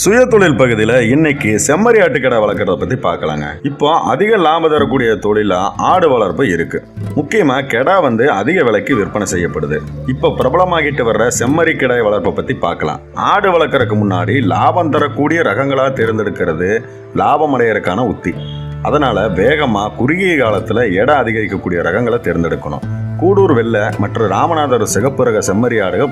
சுய தொழில் பகுதியில் இன்னைக்கு செம்மறி ஆட்டுக்கடை வளர்க்குறத பற்றி பார்க்கலாங்க. இப்போ அதிக லாபம் தரக்கூடிய தொழிலாக ஆடு வளர்ப்பு இருக்கு. முக்கியமாக கெடா வந்து அதிக விலைக்கு விற்பனை செய்யப்படுது. இப்போ பிரபலமாகிட்டு வர்ற செம்மறி கிடாய் வளர்ப்பை பற்றி பார்க்கலாம். ஆடு வளர்க்குறதுக்கு முன்னாடி லாபம் தரக்கூடிய ரகங்களாக தேர்ந்தெடுக்கிறது லாபம் அடையிறதுக்கான உத்தி. அதனால் வேகமாக குறுகிய காலத்தில் எடை அதிகரிக்கக்கூடிய ரகங்களை தேர்ந்தெடுக்கணும். கூடூர் வெள்ளை மற்றும் ராமநாதர் சிகப்பு ரக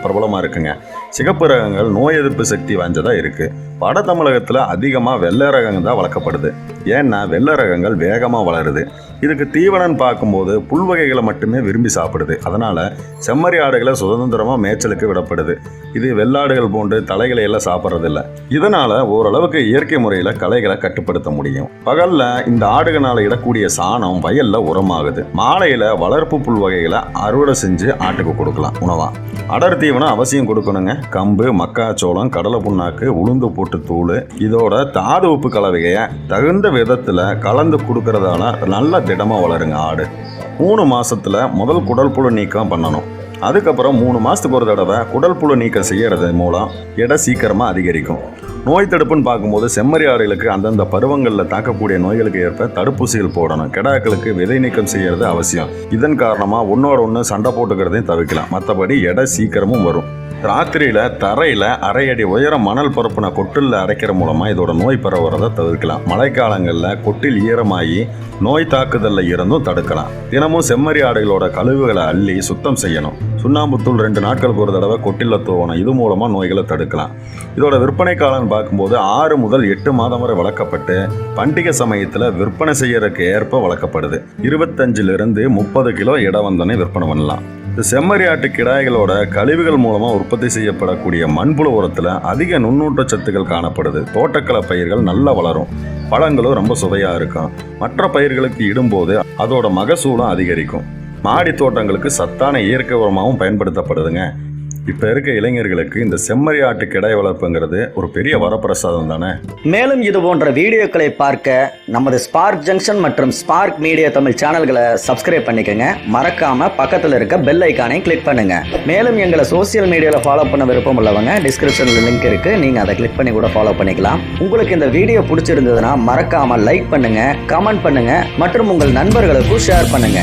பிரபலமாக இருக்குங்க. சிகப்பு ரகங்கள் நோய் எதிர்ப்பு சக்தி வாய்ந்ததாக இருக்குது வட தமிழகத்தில் அதிகமாக வெள்ளை ரகங்கள் தான் வளர்க்கப்படுது. ஏன்னா வெள்ளை ரகங்கள் வேகமாக வளருது. இதுக்கு தீவனம் பார்க்கும்போது புல்வகைகளை மட்டுமே விரும்பி சாப்பிடுது. அதனால் செம்மறி ஆடுகளை சுதந்திரமாக மேய்ச்சலுக்கு விடப்படுது. இது வெள்ளாடுகள் போன்று தலைகளை எல்லாம் சாப்பிட்றதில்ல. இதனால் ஓரளவுக்கு இயற்கை முறையில் களைகளை கட்டுப்படுத்த முடியும். பகலில் இந்த ஆடுகளால் இடக்கூடிய சாணம் வயலில் உரமாகுது. மாலையில் வளர்ப்பு புல்வகைகளை அறுவடை செஞ்சு ஆட்டுக்கு கொடுக்கலாம். உணவாக அடர் தீவனம் அவசியம் கொடுக்கணுங்க. கம்பு மக்காச்சோளம் கடலை புண்ணாக்கு உளுந்து போட்டு தூள் இதோட தாது உப்பு கலவையை தகுந்த விதத்தில் கலந்து கொடுக்கறதால நல்ல திடமாக வளருங்க ஆடு. மூணு மாதத்தில் முதல் குடல் புழு நீக்கம் பண்ணணும். அதுக்கப்புறம் மூணு மாதத்துக்கு ஒரு தடவை குடல் புழு நீக்கம் செய்கிறது மூலம் எடை சீக்கிரமாக அதிகரிக்கும். நோய் தடுப்புன்னு பார்க்கும்போது செம்மறி ஆடுகளுக்கு அந்தந்த பருவங்களில் தாக்கக்கூடிய நோய்களுக்கு ஏற்ப தடுப்பூசிகள் போடணும். கெடாக்களுக்கு விதை நீக்கம் செய்கிறது அவசியம். இதன் காரணமாக ஒன்றோட ஒன்று சண்டை போட்டுக்கிறதையும் தவிர்க்கலாம். மற்றபடி எடை சீக்கிரமும் வரும். ராத்திரியில் தரையில் அரை அடி உயரம் மணல் பரப்புன கொட்டில் அரைக்கிற மூலமாக இதோட நோய் பரவுறதை தவிர்க்கலாம். மழைக்காலங்களில் கொட்டில் ஈரமாகி நோய் தாக்குதலில் இருந்தும் தடுக்கலாம். தினமும் செம்மறி ஆடுகளோட கழிவுகளை அள்ளி சுத்தம் செய்யணும். சுண்ணாம்புத்தூள் ரெண்டு நாட்களுக்கு ஒரு தடவை கொட்டில தூவணும் இது மூலமாக நோய்களை தடுக்கலாம். இதோட விற்பனை காலம்னு பார்க்கும்போது ஆறு முதல் எட்டு மாதம் வரை வளர்க்கப்பட்டு பண்டிகை சமயத்தில் விற்பனை செய்யறதுக்கு ஏற்ப வளர்க்கப்படுது. இருபத்தஞ்சிலிருந்து முப்பது கிலோ இட வந்தனே விற்பனை பண்ணலாம். இந்த செம்மறி ஆட்டு கிடாய்களோட கழிவுகள் மூலமாக உற்பத்தி செய்யப்படக்கூடிய மண்புழு உரத்தில் அதிக நுண்ணூட்ட சத்துக்கள் காணப்படுது. தோட்டக்கலை பயிர்கள் நல்லா வளரும். பழங்களும் ரொம்ப சுவையாக இருக்கும். மற்ற பயிர்களுக்கு இடும்போது அதோட மகசூலும் அதிகரிக்கும். மாடி தோட்டங்களுக்கு சத்தான இயற்கை உரமாகவும் பயன்படுத்தப்படுதுங்க. இப்போ இருக்க இளைஞர்களுக்கு இந்த செம்மறி ஆட்டு கிடாய் வளர்ப்புங்கிறது ஒரு பெரிய வரப்பிரசாதம் தானே? மேலும் இது போன்ற வீடியோக்களை பார்க்க நமது ஸ்பார்க் ஜங்ஷன் மற்றும் ஸ்பார்க் மீடியா தமிழ் சேனல்களை சப்ஸ்கிரைப் பண்ணிக்கோங்க. மறக்காம பக்கத்தில் இருக்க பெல் ஐக்கானை கிளிக் பண்ணுங்க. மேலும் எங்களை சோஷியல் மீடியாவில் ஃபாலோ பண்ண விருப்பம் உள்ளவங்க டிஸ்கிரிப்ஷனில் லிங்க் இருக்கு. நீங்க அதை கிளிக் பண்ணி கூட ஃபாலோ பண்ணிக்கலாம். உங்களுக்கு இந்த வீடியோ பிடிச்சிருந்ததுன்னா மறக்காம லைக் பண்ணுங்க கமெண்ட் பண்ணுங்க மற்றும் உங்கள் நண்பர்களுக்கும் ஷேர் பண்ணுங்க.